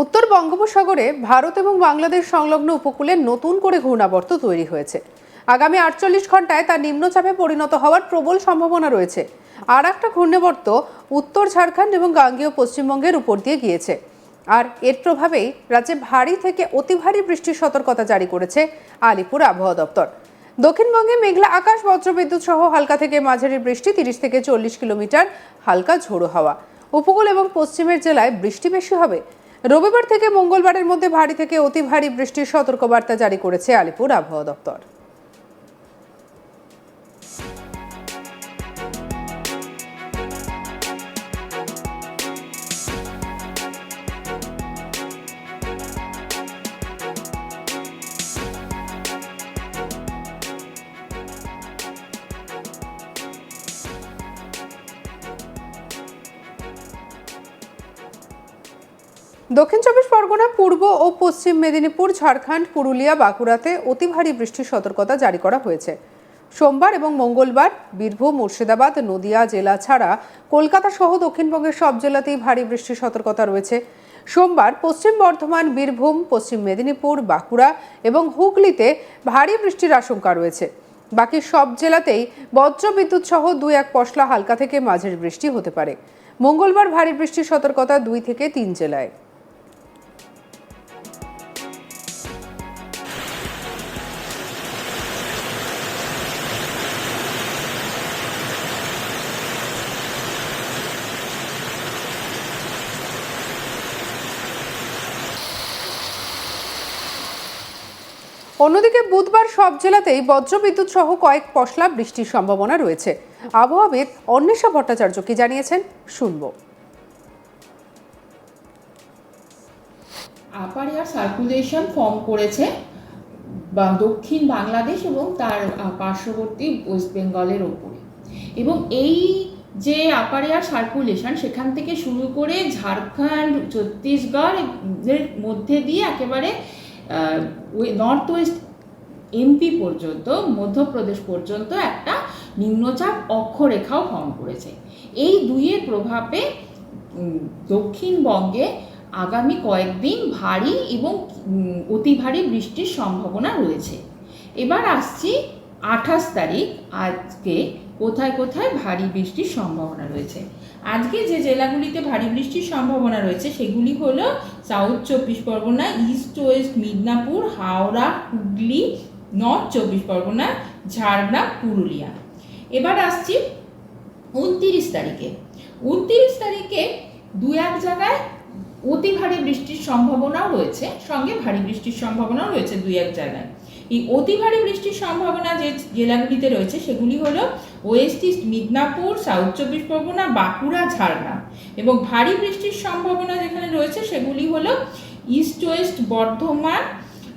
উত্তর বঙ্গোপসাগরে ভারত এবং বাংলাদেশ সংলগ্ন উপকূলে নতুন করে ঘূর্ণাবর্ত তৈরি হয়েছে। আগামী আটচল্লিশ ঘন্টায় তা নিম্নচাপে পরিণত হওয়ার প্রবল সম্ভাবনা রয়েছে। আর একটা ঘূর্ণাবর্ত উত্তর ঝাড়খণ্ড এবং গাঙ্গেয় পশ্চিমবঙ্গের উপর দিয়ে গিয়েছে। আর এর প্রভাবেই রাজ্যে ভারী থেকে অতি ভারী বৃষ্টির সতর্কতা জারি করেছে আলিপুর আবহাওয়া দপ্তর। দক্ষিণবঙ্গে মেঘলা আকাশ, বজ্রবিদ্যুৎ সহ হালকা থেকে মাঝারি বৃষ্টি, তিরিশ থেকে চল্লিশ কিলোমিটার হালকা ঝোড়ো হাওয়া। উপকূল এবং পশ্চিমের জেলায় বৃষ্টি বেশি হবে। রবিবার থেকে মঙ্গলবারের মধ্যে ভারী থেকে অতি ভারী বৃষ্টির সতর্কবার্তা জারি করেছে আলিপুর আবহাওয়া দপ্তর। দক্ষিণ চব্বিশ পরগনা, পূর্ব ও পশ্চিম মেদিনীপুর, ঝাড়খণ্ড, পুরুলিয়া, বাঁকুড়াতে অতি ভারী বৃষ্টির সতর্কতা জারি করা হয়েছে। সোমবার এবং মঙ্গলবার বীরভূম, মুর্শিদাবাদ, নদিয়া জেলা ছাড়া কলকাতা সহ দক্ষিণবঙ্গের সব জেলাতেই ভারী বৃষ্টির সতর্কতা রয়েছে। সোমবার পশ্চিম বর্ধমান, বীরভূম, পশ্চিম মেদিনীপুর, বাঁকুড়া এবং হুগলিতে ভারী বৃষ্টির আশঙ্কা রয়েছে। বাকি সব জেলাতেই বজ্রবিদ্যুৎ সহ দুই এক পশলা হালকা থেকে মাঝের বৃষ্টি হতে পারে। মঙ্গলবার ভারী বৃষ্টির সতর্কতা দুই থেকে তিন জেলায়। অন্যদিকে বুধবার সব জেলাতেই বজ্রবিদ্যুৎ সহ কয়েক পশলা বৃষ্টির সম্ভাবনা রয়েছে। আবহাওয়াবিদ অন্বেষা ভট্টাচার্য কি জানিয়েছেন, শুনব। আপার এয়ার সার্কুলেশন ফর্ম করেছে বা দক্ষিণ বাংলাদেশ এবং তার পার্শ্ববর্তী ওয়েস্ট বেঙ্গলের ওপরে। এবং এই যে আপার এয়ার সার্কুলেশন সেখান থেকে শুরু করে ঝাড়খণ্ড, ছত্তিশগড় এর মধ্যে দিয়ে একেবারে নর্থ ওয়েস্ট এমপি পর্যন্ত, মধ্যপ্রদেশ পর্যন্ত একটা নিম্নচাপ অক্ষরেখাও ফর্ম করেছে। এই দুইয়ের প্রভাবে দক্ষিণবঙ্গে আগামী কয়েকদিন ভারী এবং অতি ভারী বৃষ্টির সম্ভাবনা রয়েছে। এবার আসছি আঠাশ তারিখ, আজকে কোথায় কোথায় ভারী বৃষ্টির সম্ভাবনা রয়েছে। আজকে যে জেলাগুলিতে ভারী বৃষ্টির সম্ভাবনা রয়েছে, সেগুলি হল সাউথ চব্বিশ Pargana, east west Midnapore, Howrah, Hooghly, north চব্বিশ পরগনা, ঝাড়গ্রাম, পুরুলিয়া। এবার আসছি উনতিরিশ তারিখে। উনতিরিশ তারিখে দু এক জায়গায় অতি ভারী বৃষ্টির সম্ভাবনাও রয়েছে, সঙ্গে ভারী বৃষ্টির সম্ভাবনাও রয়েছে দুই এক জায়গায়। এই অতি ভারী বৃষ্টির সম্ভাবনা যে জেলাগুলিতে রয়েছে, সেগুলি হলো ওয়েস্ট ইস্ট মিদনাপুর, সাউথ চব্বিশ পরগনা, বাঁকুড়া, ঝাড়গ্রাম। এবং ভারী বৃষ্টির সম্ভাবনা যেখানে রয়েছে, সেগুলি হলো east west, Bardhaman,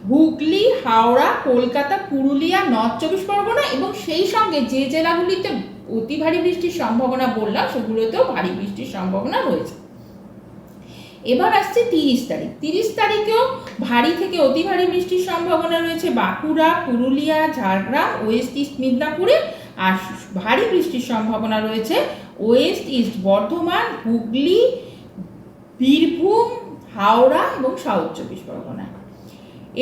Hooghly, Howrah, Kolkata, Purulia, north চব্বিশ পরগনা এবং সেই সঙ্গে যে জেলাগুলিতে অতি ভারী বৃষ্টির সম্ভাবনা বললাম, সেগুলোতেও ভারী বৃষ্টির সম্ভাবনা রয়েছে। এবার আসছে তিরিশ তারিখ। তিরিশ তারিখেও ভারী থেকে অতি ভারী বৃষ্টির সম্ভাবনা রয়েছে বাঁকুড়া, পুরুলিয়া, ঝাড়গ্রাম, ওয়েস্ট ইস্ট মিদনাপুরে, আর ভারী বৃষ্টির সম্ভাবনা রয়েছে ওয়েস্ট ইস্ট বর্ধমান, হুগলি, বীরভূম, হাওড়া এবং সাউথ চব্বিশ পরগনা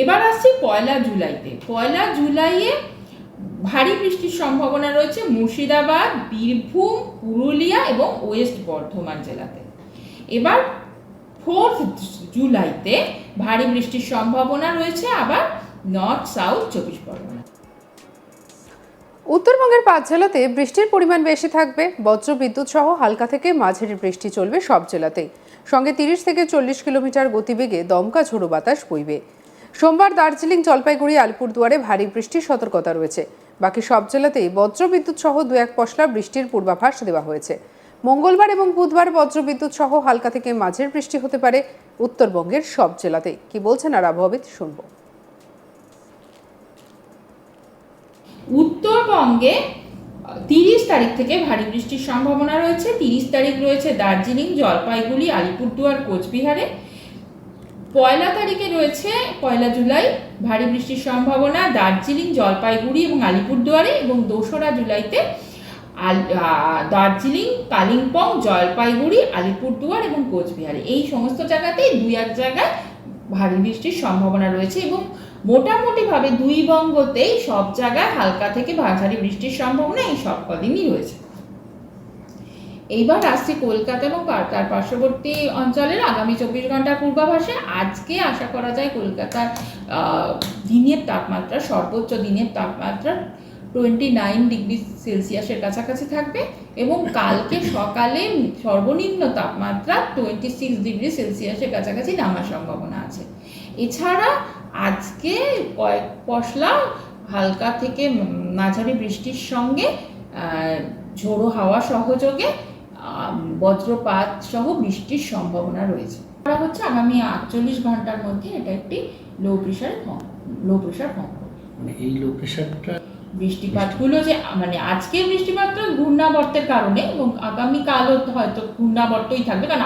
এবার আসছি পয়লা জুলাইতে। পয়লা জুলাইয়ে ভারী বৃষ্টির সম্ভাবনা রয়েছে মুর্শিদাবাদ, বীরভূম, পুরুলিয়া এবং ওয়েস্ট বর্ধমান জেলাতে। এবার ফোর্থ জুলাইতে ভারী বৃষ্টির সম্ভাবনা রয়েছে, আবার নর্থ সাউথ চব্বিশ পরগনা। উত্তরবঙ্গের পাঁচ জেলাতে বৃষ্টির পরিমাণ বেশি থাকবে। বজ্র বিদ্যুৎ সহ হালকা থেকে মাঝারি বৃষ্টি চলবে সব জেলাতেই। সঙ্গে তিরিশ থেকে চল্লিশ কিলোমিটার গতিবেগে দমকা ঝোড়ো বাতাস বইবে। সোমবার দার্জিলিং, জলপাইগুড়ি, আলিপুরদুয়ারে ভারী বৃষ্টির সতর্কতা রয়েছে। বাকি সব জেলাতেই বজ্র বিদ্যুৎ সহ দু এক পশলা বৃষ্টির পূর্বাভাস দেওয়া হয়েছে। মঙ্গলবার এবং বুধবার বজ্র বিদ্যুৎ সহ হালকা থেকে মাঝের বৃষ্টি হতে পারে। উত্তরবঙ্গের সব জেলাতেই। কি বলছেন আর আবহাওয়াবিদ শুনব। উত্তরবঙ্গে তিরিশ তারিখ থেকে ভারী বৃষ্টির সম্ভাবনা রয়েছে। তিরিশ তারিখ রয়েছে দার্জিলিং, জলপাইগুড়ি, আলিপুরদুয়ার, কোচবিহারে। পয়লা তারিখে রয়েছে, পয়লা জুলাই, ভারী বৃষ্টির সম্ভাবনা। দার্জিলিং, জলপাইগুড়ি এবং আলিপুরদুয়ারে এবং দোসরা জুলাইতে দার্জিলিং, কালিম্পং, জলপাইগুড়ি, আলিপুরদুয়ার এবং কোচবিহারে। এই সমস্ত জায়গাতেই দুই এক জায়গায় ভারী বৃষ্টির সম্ভাবনা রয়েছে এবং মোটামুটিভাবে দুই বঙ্গতেই সব জায়গায় হালকা থেকে ভারী বৃষ্টির সম্ভাবনা এই সব কদিনই রয়েছে। এইবার আসছি কলকাতা এবং তার পার্শ্ববর্তী অঞ্চলের আগামী চব্বিশ ঘণ্টার পূর্বাভাসে। আজকে আশা করা যায় কলকাতার দিনের তাপমাত্রা, সর্বোচ্চ দিনের তাপমাত্রা টোয়েন্টি নাইন ডিগ্রি সেলসিয়াসের কাছাকাছি থাকবে এবং কালকে সকালে সর্বনিম্ন তাপমাত্রা টোয়েন্টি সিক্স ডিগ্রি সেলসিয়াসের কাছাকাছি নামার সম্ভাবনা আছে। এছাড়া আজকে কয়েক পশলা হালকা থেকে মাঝারি বৃষ্টির সঙ্গে ঝোড়ো হাওয়া সহযোগে বজ্রপাত সহ বৃষ্টির সম্ভাবনা রয়েছে। করা হচ্ছে আগামী আটচল্লিশ ঘণ্টার মধ্যে এটা একটি লো প্রেশার লো প্রেশার মানে এই লো প্রেশারটা বৃষ্টিপাতগুলো যে মানে আজকের বৃষ্টিপাতটা ঘূর্ণাবর্তের কারণে এবং আগামীকালও হয়তো ঘূর্ণাবর্তই থাকবে। কারণ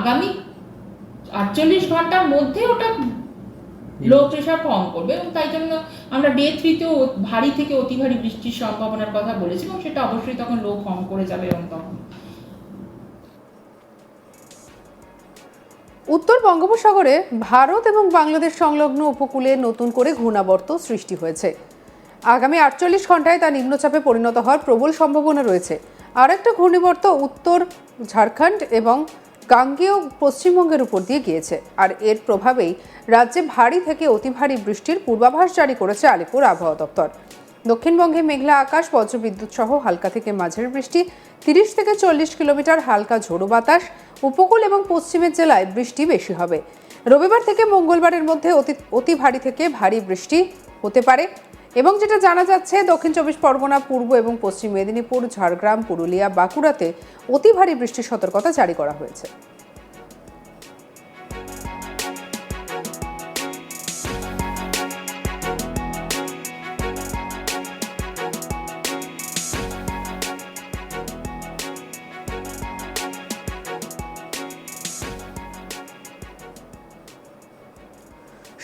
আগামী আটচল্লিশ ঘণ্টার মধ্যে ওটা লো প্রেশার কম করবে এবং তাই জন্য আমরা ডে থ্রিতেও ভারী থেকে অতি ভারী বৃষ্টির সম্ভাবনার কথা বলেছি এবং সেটা অবশ্যই তখন লো কম করে যাবে এবং তখন উত্তর বঙ্গোপসাগরে ভারত এবং বাংলাদেশ সংলগ্ন উপকূলে নতুন করে ঘূর্ণাবর্ত সৃষ্টি হয়েছে। আগামী আটচল্লিশ ঘন্টায় তা নিম্নচাপে পরিণত হওয়ার প্রবল সম্ভাবনা রয়েছে। আর একটা ঘূর্ণিবর্ত উত্তর ঝাড়খণ্ড এবং গাঙ্গেয় পশ্চিমবঙ্গের উপর দিয়ে গিয়েছে। আর এর প্রভাবেই রাজ্যে ভারী থেকে অতি ভারী বৃষ্টির পূর্বাভাস জারি করেছে আলিপুর আবহাওয়া দপ্তর। দক্ষিণবঙ্গে মেঘলা আকাশ, বজ্রবিদ্যুৎ সহ হালকা থেকে মাঝের বৃষ্টি, তিরিশ থেকে চল্লিশ কিলোমিটার হালকা ঝোড়ো বাতাস, উপকূল এবং পশ্চিমের জেলায় বৃষ্টি বেশি হবে। রবিবার থেকে মঙ্গলবারের মধ্যে অতি অতি ভারী থেকে ভারী বৃষ্টি হতে পারে। এবং যেটা জানা যাচ্ছে, দক্ষিণ চব্বিশ পরগনা, পূর্ব এবং পশ্চিম মেদিনীপুর, ঝাড়গ্রাম, পুরুলিয়া, বাঁকুড়াতে অতি ভারী বৃষ্টির সতর্কতা জারি করা হয়েছে।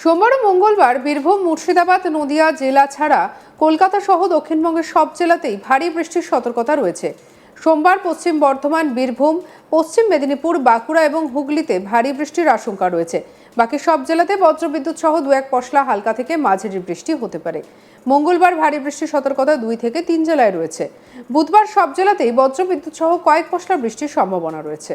সোমবার ও মঙ্গলবার বীরভূম, মুর্শিদাবাদ, নদিয়া জেলা ছাড়া কলকাতা সহ দক্ষিণবঙ্গের সব জেলাতেই ভারী বৃষ্টির সতর্কতা রয়েছে। সোমবার পশ্চিম বর্ধমান, বীরভূম, পশ্চিম মেদিনীপুর, বাঁকুড়া এবং হুগলিতে ভারী বৃষ্টির আশঙ্কা রয়েছে। বাকি সব জেলাতে বজ্রবিদ্যুৎ সহ দু এক পশলা হালকা থেকে মাঝারি বৃষ্টি হতে পারে। মঙ্গলবার ভারী বৃষ্টির সতর্কতা দুই থেকে তিন জেলায় রয়েছে। বুধবার সব জেলাতেই বজ্রবিদ্যুৎ সহ কয়েক পশলা বৃষ্টির সম্ভাবনা রয়েছে।